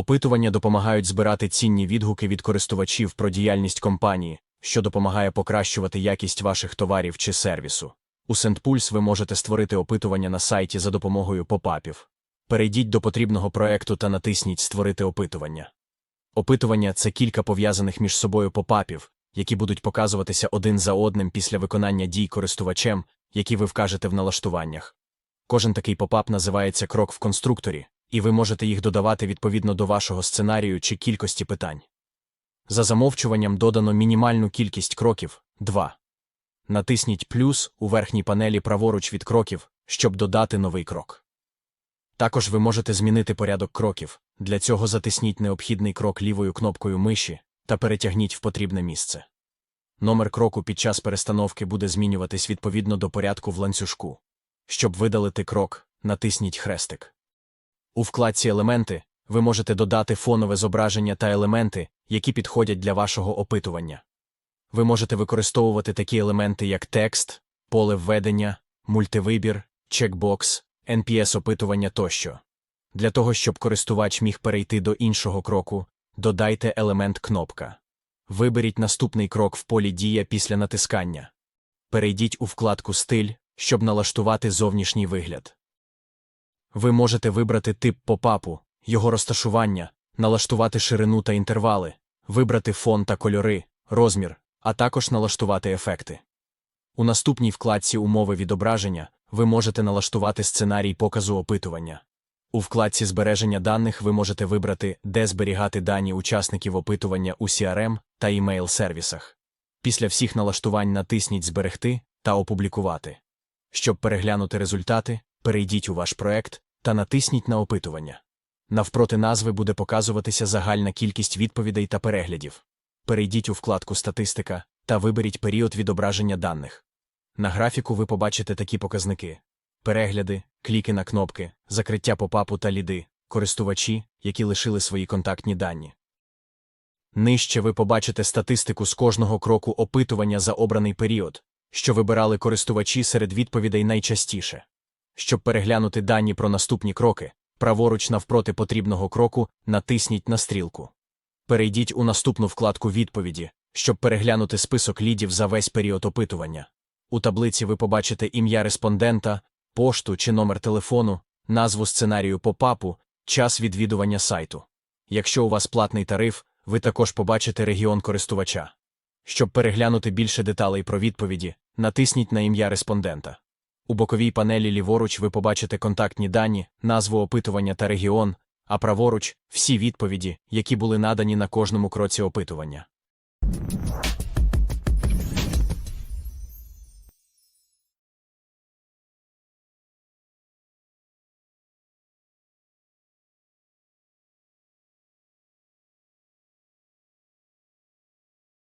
Опитування допомагають збирати цінні відгуки від користувачів про діяльність компанії, що допомагає покращувати якість ваших товарів чи сервісу. У SendPulse ви можете створити опитування на сайті за допомогою попапів. Перейдіть до потрібного проекту та натисніть Створити опитування. Опитування це кілька пов'язаних між собою попапів, які будуть показуватися один за одним після виконання дій користувачем, які ви вкажете в налаштуваннях. Кожен такий попап називається крок в конструкторі, і ви можете їх додавати відповідно до вашого сценарію чи кількості питань. За замовчуванням додано мінімальну кількість кроків 2. Натисніть плюс у верхній панелі праворуч від кроків, щоб додати новий крок. Також ви можете змінити порядок кроків. Для цього затисніть необхідний крок лівою кнопкою миші та перетягніть в потрібне місце. Номер кроку під час перестановки буде змінюватись відповідно до порядку в ланцюжку. Щоб видалити крок, натисніть хрестик. У вкладці Елементи ви можете додати фонове зображення та елементи, які підходять для вашого опитування. Ви можете використовувати такі елементи, як текст, поле введення, мультивибір, чекбокс, NPS-опитування тощо. Для того, щоб користувач міг перейти до іншого кроку, додайте елемент кнопка. Виберіть наступний крок в полі Дія після натискання. Перейдіть у вкладку Стиль, щоб налаштувати зовнішній вигляд. Ви можете вибрати тип попапу, його розташування, налаштувати ширину та інтервали, вибрати фон та кольори, розмір, а також налаштувати ефекти. У наступній вкладці Умови відображення ви можете налаштувати сценарій показу опитування. У вкладці збереження даних ви можете вибрати, де зберігати дані учасників опитування у CRM та email сервісах. Після всіх налаштувань натисніть Зберегти та Опублікувати. Щоб переглянути результати, перейдіть у ваш проект та натисніть на опитування. Навпроти назви буде показуватися загальна кількість відповідей та переглядів. Перейдіть у вкладку Статистика та виберіть період відображення даних. На графіку ви побачите такі показники: перегляди, кліки на кнопки, закриття попапу та ліди, користувачі, які лишили свої контактні дані. Нижче ви побачите статистику з кожного кроку опитування за обраний період, що вибирали користувачі серед відповідей найчастіше. Щоб переглянути дані про наступні кроки, праворуч навпроти потрібного кроку натисніть на стрілку. Перейдіть у наступну вкладку відповіді, щоб переглянути список лідів за весь період опитування. У таблиці ви побачите ім'я респондента, пошту чи номер телефону, назву сценарію попапу, час відвідування сайту. Якщо у вас платний тариф, ви також побачите регіон користувача. Щоб переглянути більше деталей про відповіді, натисніть на ім'я респондента. У боковій панелі ліворуч ви побачите контактні дані, назву опитування та регіон, а праворуч всі відповіді, які були надані на кожному кроці опитування.